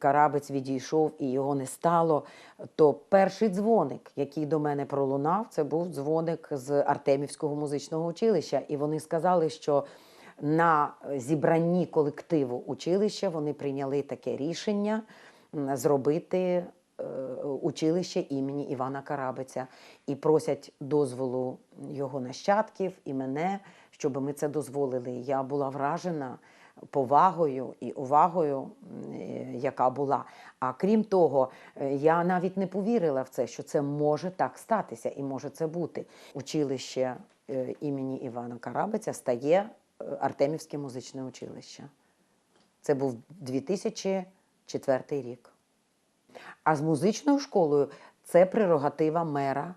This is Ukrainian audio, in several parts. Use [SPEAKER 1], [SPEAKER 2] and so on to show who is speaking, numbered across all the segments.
[SPEAKER 1] карабець відійшов і його не стало, то перший дзвоник, який до мене пролунав, це був дзвоник з Артемівського музичного училища. І вони сказали, що на зібранні колективу училища вони прийняли таке рішення зробити е, училище імені Івана Карабиця і просять дозволу його нащадків і мене, щоб ми це дозволили. Я була вражена повагою і увагою, яка була. А крім того, е, я навіть не повірила в це, що це може так статися і може це бути. Училище е, імені Івана Карабиця стає е, Артемівське музичне училище. Це був 2004 рік. А з музичною школою це прерогатива мера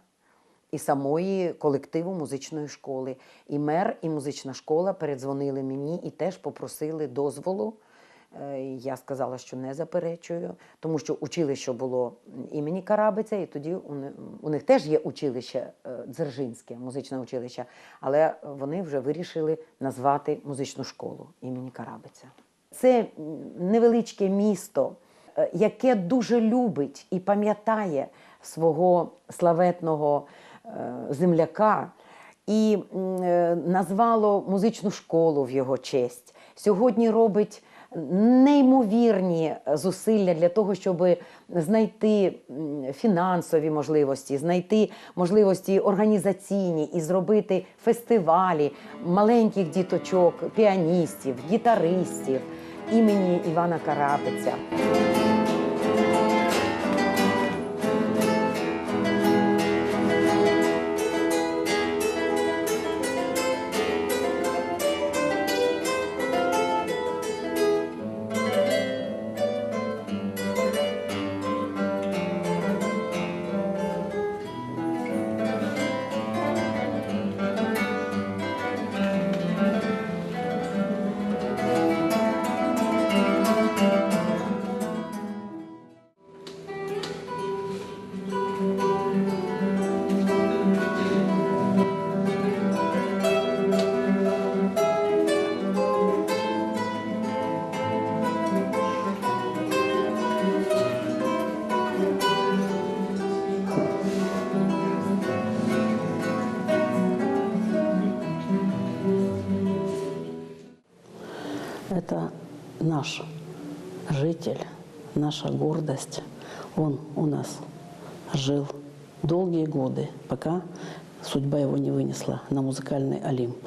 [SPEAKER 1] і самої колективу музичної школи. І мер, і музична школа передзвонили мені і теж попросили дозволу. Е, Я сказала, що не заперечую, тому що училище було імені Карабиця, і тоді у них теж є училище е, Дзержинське, музичне училище, але вони вже вирішили назвати музичну школу імені Карабиця. Це невеличке місто, е, яке дуже любить і пам'ятає свого славетного земляка і назвало музичну школу в його честь. Сьогодні робить неймовірні зусилля для того, щоб знайти фінансові можливості, знайти можливості організаційні і зробити фестивалі маленьких діточок, піаністів, гітаристів імені Івана Карапиця.
[SPEAKER 2] Наш житель, наша гордость. Он у нас жил долгие годы, пока судьба его не вынесла на музыкальный Олимп.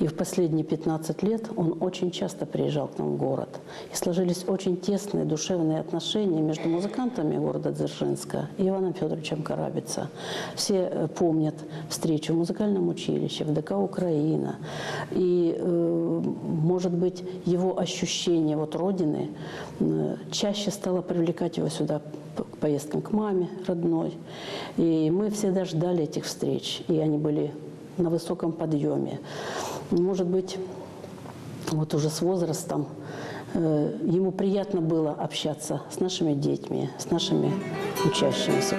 [SPEAKER 2] И в последние 15 лет он очень часто приезжал к нам в город. И сложились очень тесные душевные отношения между музыкантами города Дзержинска и Иваном Федоровичем Карабица. Все э, помнят встречу в музыкальном училище, в ДК «Украина». И, э, может быть, его ощущение вот родины э, чаще стало привлекать его сюда к поездкам к маме родной. И мы всегда ждали этих встреч, и они были на высоком подъеме. Может быть, вот уже с возрастом э, ему приятно было общаться с нашими детьми, с нашими учащимися.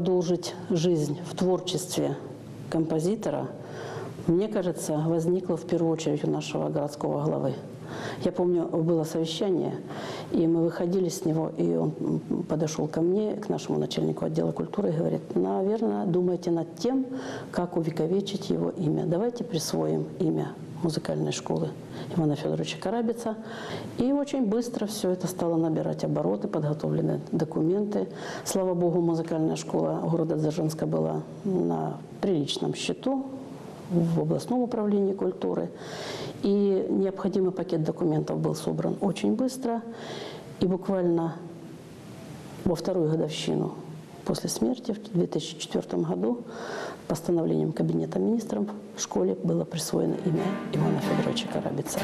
[SPEAKER 2] продолжить жизнь в творчестве композитора, мне кажется, возникла в первую очередь у нашего городского главы. Я помню, было совещание, и мы выходили с него, и он м, подошел ко мне, к нашему начальнику отдела культуры, и говорит, наверное, думайте над тем, как увековечить его имя. Давайте присвоим имя музыкальной школы Ивана Федоровича Карабица. И очень быстро все это стало набирать обороты, подготовлены документы. Слава богу, музыкальная школа города Дзержинска была на приличном счету в областном управлении культуры. И необходимый пакет документов был собран очень быстро. И буквально во вторую годовщину после смерти в 2004 году постановлением Кабинета министров в школе было присвоено имя Ивана Федоровича Карабица.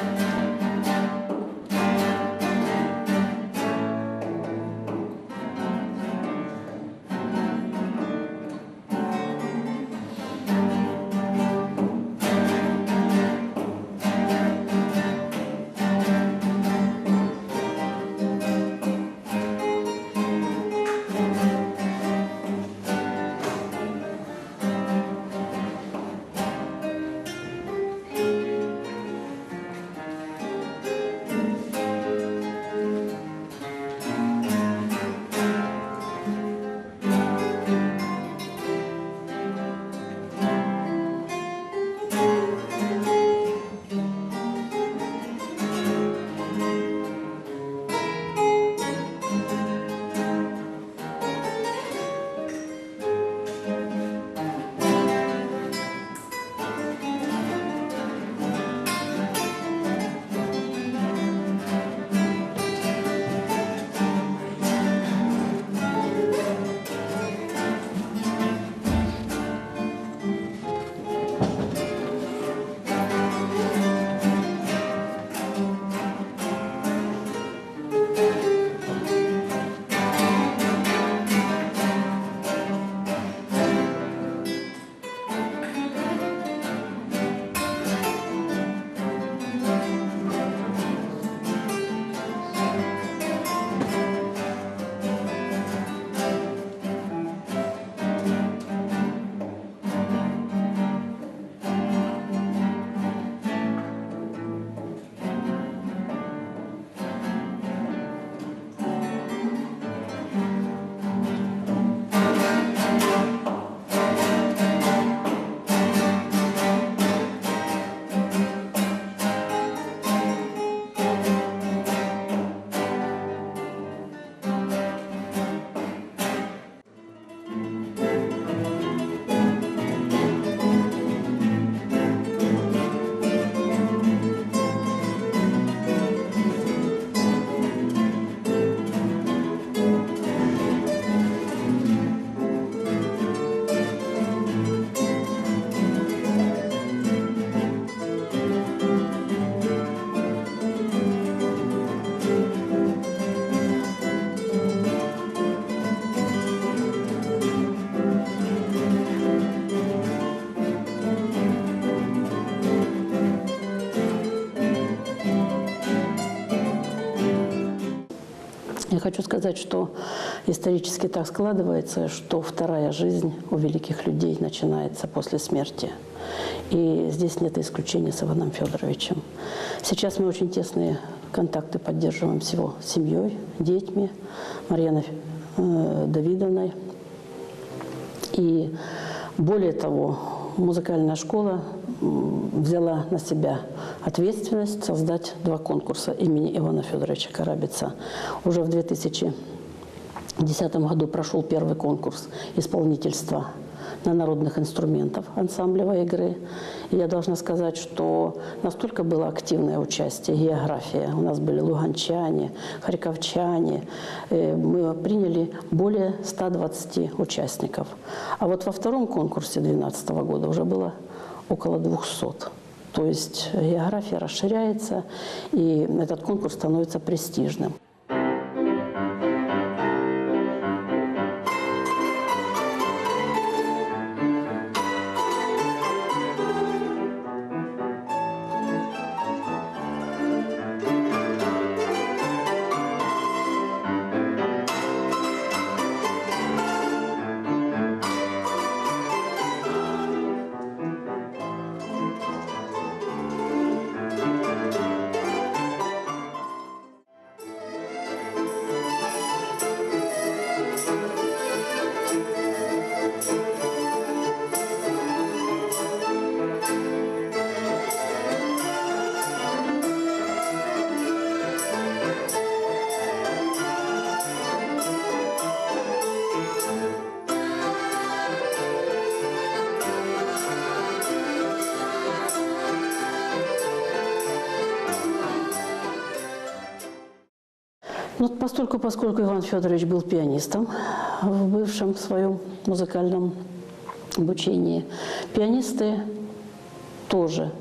[SPEAKER 2] Хочу сказать, что исторически так складывается, что вторая жизнь у великих людей начинается после смерти. И здесь нет исключения с Иваном Федоровичем. Сейчас мы очень тесные контакты поддерживаем с его семьей, детьми, Марьяной э, Давидовной. И более того, музыкальная школа взяла на себя ответственность создать два конкурса имени Ивана Федоровича Карабица. Уже в 2010 году прошел первый конкурс исполнительства на народных инструментах ансамблевой игры. И я должна сказать, что настолько было активное участие, география. У нас были луганчане, харьковчане. Э, Мы приняли более 120 участников. А вот во втором конкурсе 2012 года уже было около 200. То есть география расширяется, и этот конкурс становится престижным. Постольку, поскольку Иван Федорович был пианистом в бывшем своем музыкальном обучении, пианисты тоже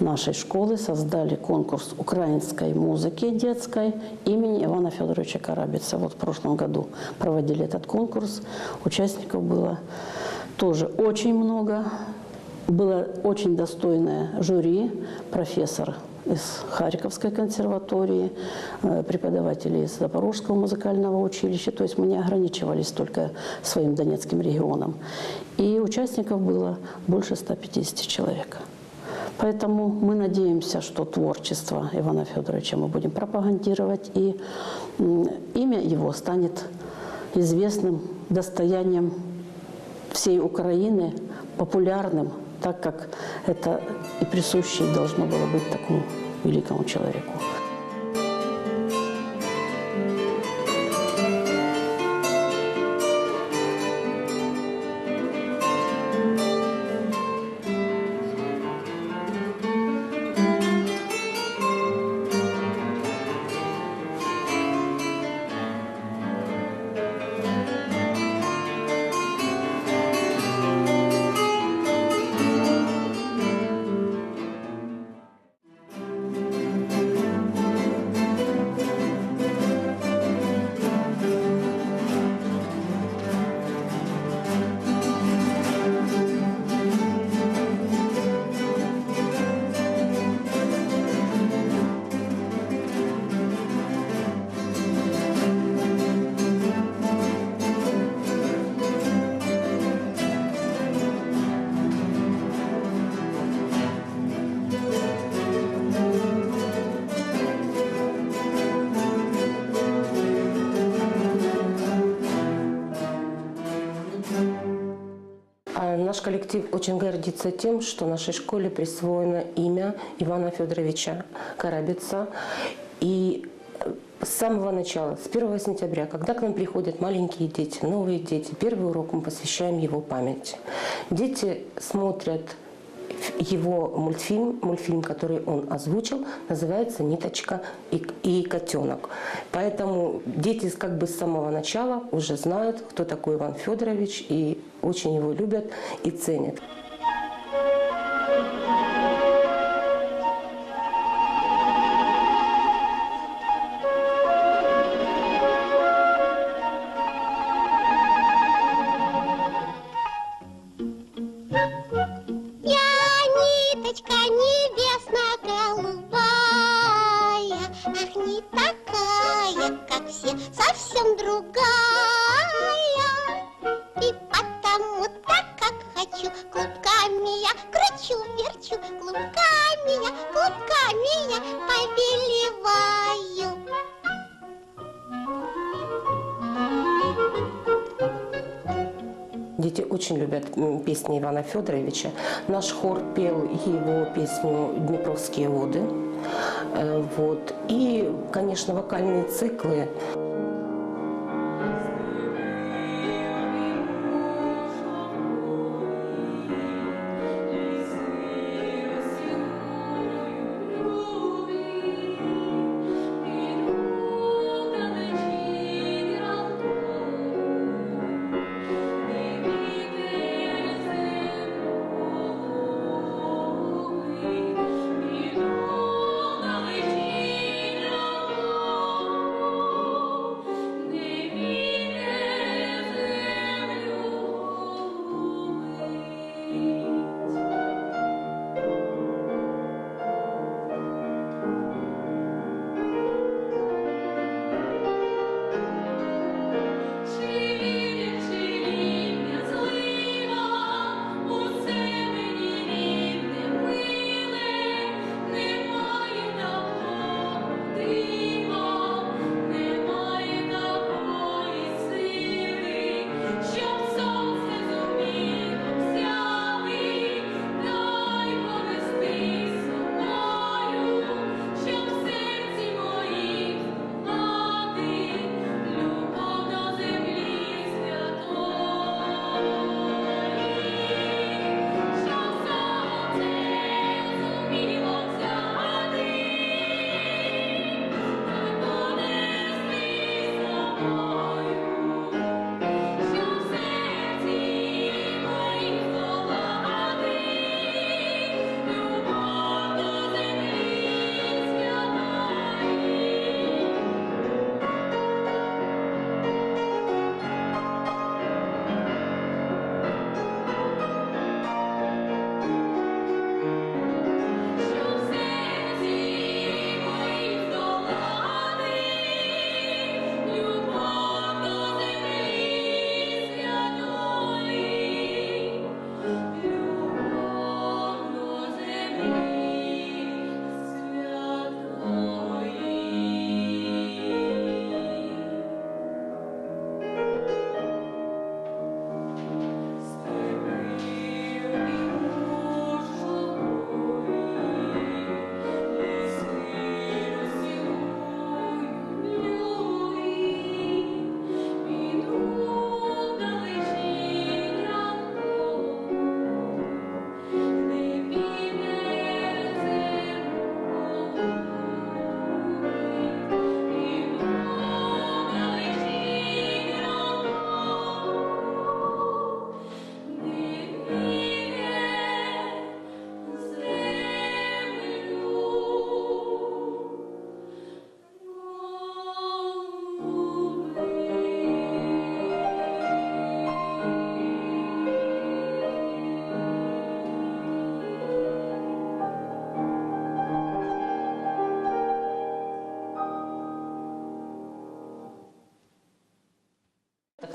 [SPEAKER 2] нашей школы создали конкурс украинской музыки детской имени Ивана Федоровича Карабица. Вот в прошлом году проводили этот конкурс. Участников было тоже очень много. Было очень достойное жюри, профессор из Харьковской консерватории, э, преподаватели из Запорожского музыкального училища. То есть мы не ограничивались только своим Донецким регионом. И участников было больше 150 человек. Поэтому мы надеемся, что творчество Ивана Федоровича мы будем пропагандировать, и имя его станет известным достоянием всей Украины, популярным, так как это и присуще должно было быть такому великому человеку.
[SPEAKER 3] коллектив очень гордится тем, что нашей школе присвоено имя Ивана Федоровича Карабица. И э, с самого начала, с 1 сентября, когда к нам приходят маленькие дети, новые дети, первый урок мы посвящаем его памяти. Дети смотрят его мультфильм, мультфильм, который он озвучил, называется «Ниточка и, и котенок». Поэтому дети как бы с самого начала уже знают, кто такой Иван Федорович, и очень его любят и ценят. Дети очень любят м, песни Ивана Федоровича. Наш хор пел его песню «Днепровские воды». Э, Вот. И, конечно, вокальные циклы.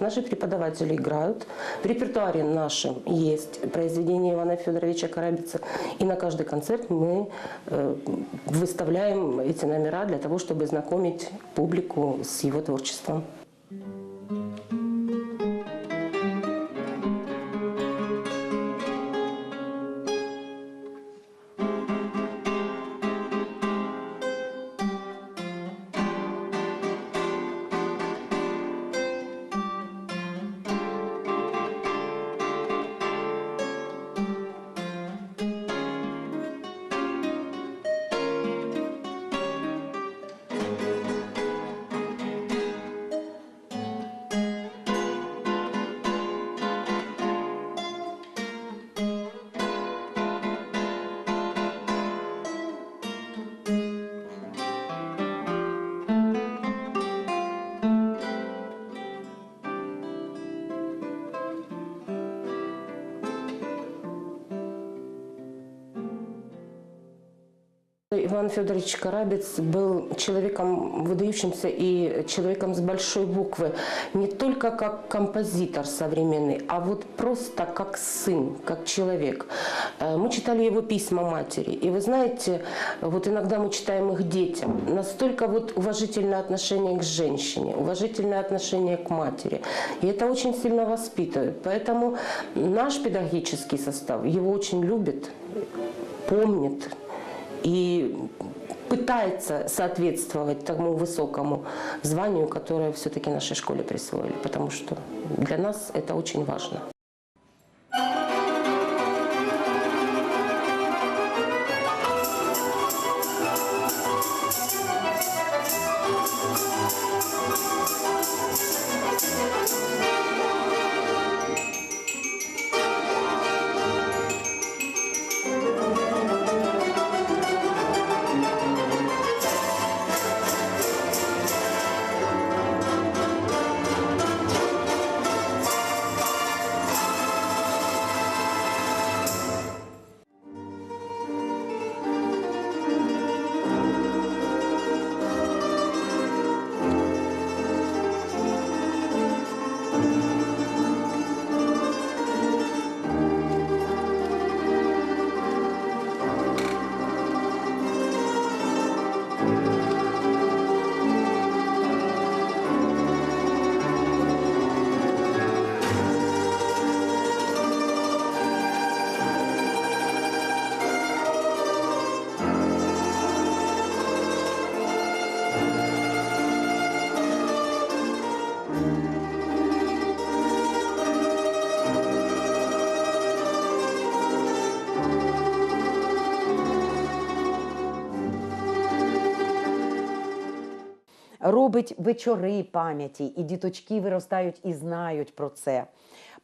[SPEAKER 3] наши преподаватели играют. В репертуаре нашем есть произведение Ивана Федоровича Карабица. И на каждый концерт мы э, выставляем эти номера для того, чтобы знакомить публику с его творчеством. Иван Федорович Карабец был человеком выдающимся и человеком с большой буквы. Не только как композитор современный, а вот просто как сын, как человек. Э, Мы читали его письма матери. И вы знаете, вот иногда мы читаем их детям. Настолько вот уважительное отношение к женщине, уважительное отношение к матери. И это очень сильно воспитывает. Поэтому наш педагогический состав его очень любит, помнит и пытается соответствовать тому высокому званию, которое все-таки нашей школе присвоили, потому что для нас это очень важно.
[SPEAKER 1] Робить вечори пам'яті, і діточки виростають і знають про це.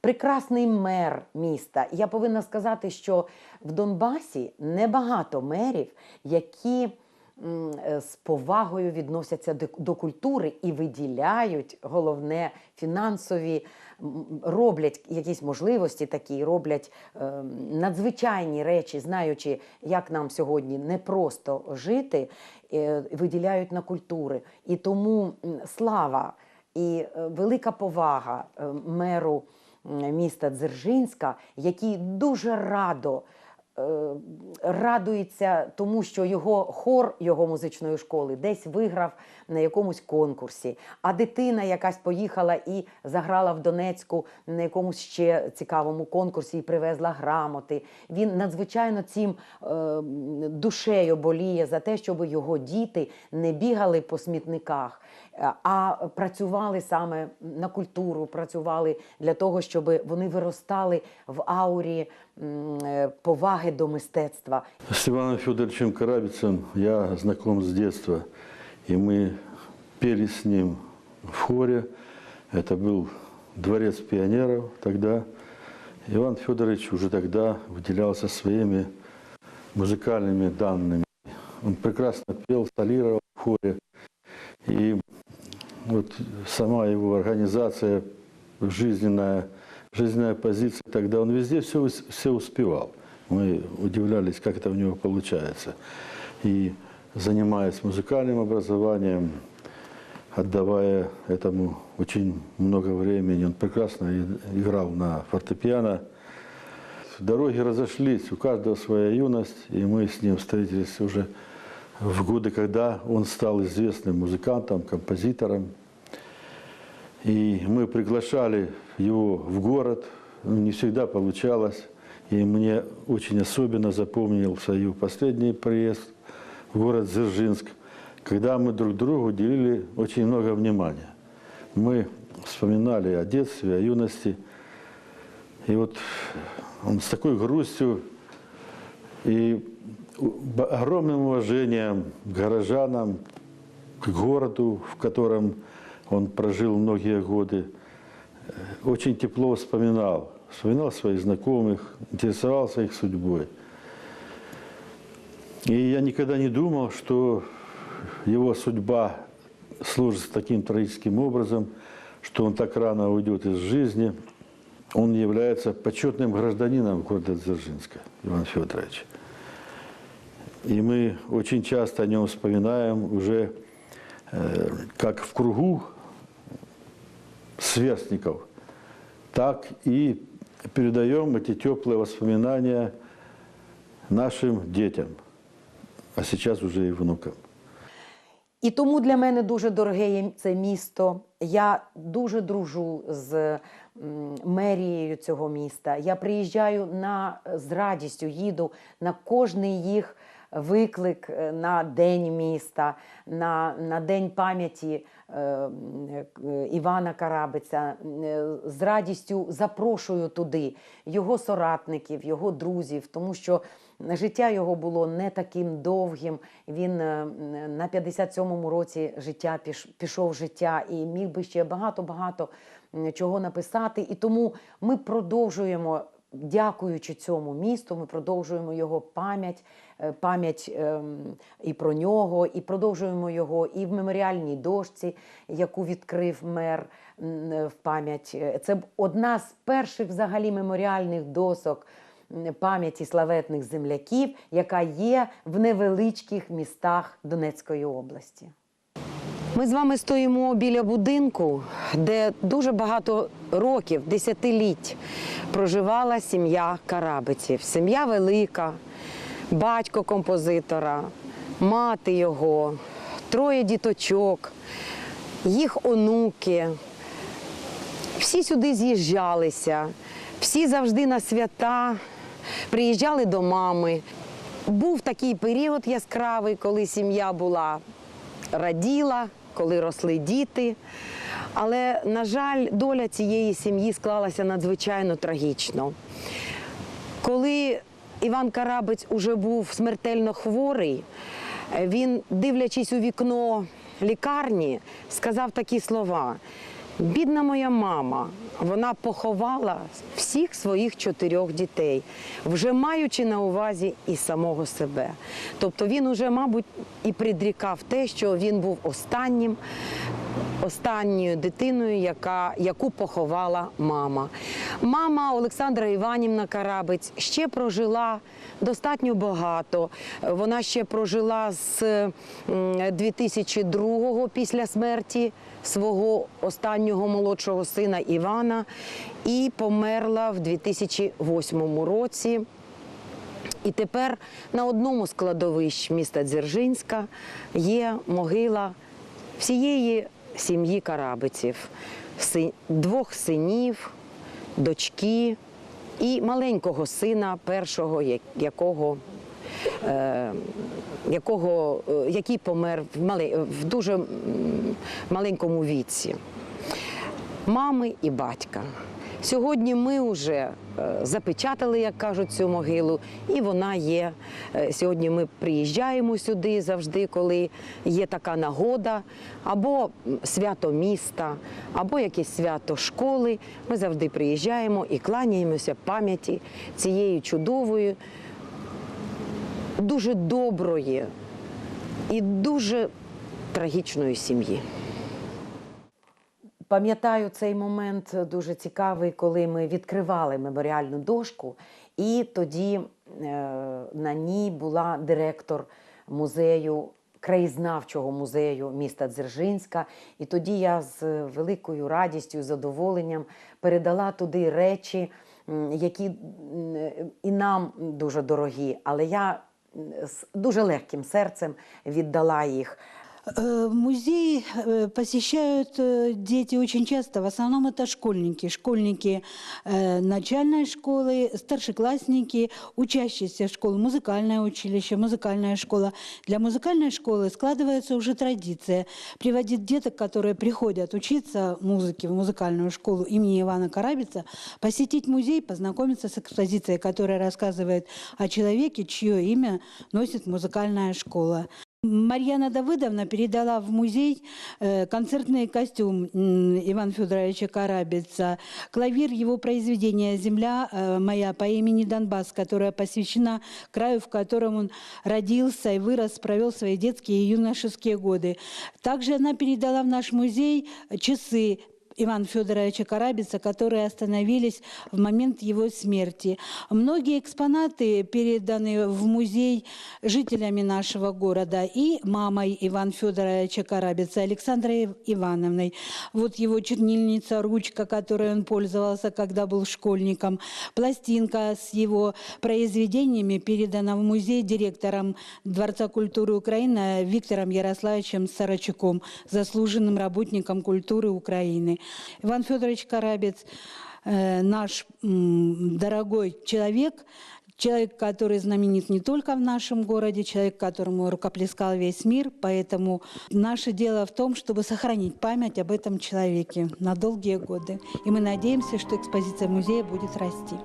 [SPEAKER 1] Прекрасний мер міста. Я повинна сказати, що в Донбасі небагато мерів, які е, з повагою відносяться до, культури і виділяють головне фінансові, роблять якісь можливості такі, роблять е, надзвичайні речі, знаючи, як нам сьогодні непросто жити, е, виділяють на культури. І тому слава і е, велика повага меру міста Дзержинська, який дуже радо радується тому, що його хор його музичної школи десь виграв на якомусь конкурсі, а дитина якась поїхала і заграла в Донецьку на якомусь ще цікавому конкурсі і привезла грамоти. Він надзвичайно цим е, душею боліє за те, щоб його діти не бігали по смітниках, е, а працювали саме на культуру, працювали для того, щоб вони виростали в аурі м, е, поваги до мистецтва.
[SPEAKER 4] С Иваном Федоровичем Карабицем я знаком с детства. И мы пели с ним в хоре. Это был дворец пионеров тогда. Иван Федорович уже тогда выделялся своими музыкальными данными. Он прекрасно пел, солировал в хоре. И вот сама его организация, жизненная, жизненная позиция, тогда он везде все, все успевал. Мы удивлялись, как это у него получается. И занимаясь музыкальным образованием, отдавая этому очень много времени. Он прекрасно играл на фортепиано. Дороги разошлись, у каждого своя юность, и мы с ним встретились уже в годы, когда он стал известным музыкантом, композитором. И мы приглашали его в город, не всегда получалось. И мне очень особенно запомнился его последний приезд в город Дзержинск, когда мы друг другу уделили очень много внимания. Мы вспоминали о детстве, о юности. И вот он с такой грустью и огромным уважением к горожанам, к городу, в котором он прожил многие годы, э, очень тепло вспоминал. Вспоминал своих знакомых, интересовался их судьбой. И я никогда не думал, что его судьба сложится таким трагическим образом, что он так рано уйдет из жизни. Он является почетным гражданином города Дзержинска, Иван Федорович. И мы очень часто о нем вспоминаем уже э, как в кругу сверстников, так и передаем эти теплые воспоминания нашим детям, а сейчас уже и внукам.
[SPEAKER 1] І тому для мене дуже дороге це місто. Я дуже дружу з мерією цього міста. Я приїжджаю на, з радістю, їду на кожний їх виклик е, на День міста, на, на День пам'яті е, е, Івана Карабиця. Е, З радістю запрошую туди його соратників, його друзів, тому що життя його було не таким довгим. Він е, на 57-му році життя пішов життя і міг би ще багато-багато чого написати. І тому ми продовжуємо. Дякуючи цьому місту, ми продовжуємо його пам'ять, е, пам'ять ем, і про нього, і продовжуємо його і в меморіальній дошці, яку відкрив мер е, в пам'ять. Е, Це одна з перших взагалі меморіальних досок пам'яті славетних земляків, яка є в невеличких містах Донецької області. Ми з вами стоїмо біля будинку, де дуже багато років, десятиліть проживала сім'я Карабиців. Сім'я велика, батько композитора, мати його, троє діточок, їх онуки. Всі сюди з'їжджалися, всі завжди на свята приїжджали до мами. Був такий період яскравий, коли сім'я була раділа, коли росли діти. Але, на жаль, доля цієї сім'ї склалася надзвичайно трагічно. Коли Іван Карабець уже був смертельно хворий, він, дивлячись у вікно лікарні, сказав такі слова: Бідна моя мама, вона поховала всіх своїх чотирьох дітей, вже маючи на увазі і самого себе. Тобто він уже, мабуть, і придрікав те, що він був останнім останньою дитиною, яка, яку поховала мама. Мама Олександра Іванівна Карабець ще прожила достатньо багато. Вона ще прожила з 2002-го після смерті свого останнього молодшого сина Івана і померла в 2008 році. І тепер на одному з кладовищ міста Дзержинська є могила всієї сім'ї карабиців, двох синів, дочки і маленького сина, першого, якого, е, якого, е, який помер в, в дуже маленькому віці мами і батька. Сьогодні ми вже е, запечатали, як кажуть, цю могилу, і вона є. Е, Сьогодні ми приїжджаємо сюди завжди, коли є така нагода, або свято міста, або якесь свято школи. Ми завжди приїжджаємо і кланяємося пам'яті цієї чудової, дуже доброї і дуже трагічної сім'ї. Пам'ятаю цей момент дуже цікавий, коли ми відкривали меморіальну дошку, і тоді е, на ній була директор музею краєзнавчого музею міста Дзержинська. І тоді я з великою радістю, задоволенням передала туди речі, які і нам дуже дорогі, але я з дуже легким серцем віддала їх.
[SPEAKER 5] Э, Музей э, посещают э, дети очень часто. В основном это школьники. Школьники начальной школы, старшеклассники, учащиеся школы, музыкальное училище, музыкальная школа. Для музыкальной школы складывается уже традиция приводить деток, которые приходят учиться музыке в музыкальную школу имени Ивана Карабица, посетить музей, познакомиться с экспозицией, которая рассказывает о человеке, чье имя носит музыкальная школа. Марьяна Давыдовна передала в музей э, концертный костюм Ивана Федоровича Карабица, клавир его произведения «Земля э, моя» по имени Донбасс, которая посвящена краю, в котором он родился и вырос, провел свои детские и юношеские годы. Также она передала в наш музей часы Ивана Федоровича Карабица, которые остановились в момент его смерти. Многие экспонаты переданы в музей жителями нашего города и мамой Ивана Федоровича Карабица, Александрой Ивановной. Вот его чернильница, ручка, которой он пользовался, когда был школьником. Пластинка с его произведениями передана в музей директором Дворца культуры Украины Виктором Ярославовичем Сарачуком, заслуженным работником культуры Украины. Иван Федорович Карабец, э, наш дорогой человек, человек, который знаменит не только в нашем городе, человек, которому рукоплескал весь мир. Поэтому наше дело в том, чтобы сохранить память об этом человеке на долгие годы. И мы надеемся, что экспозиция музея будет расти.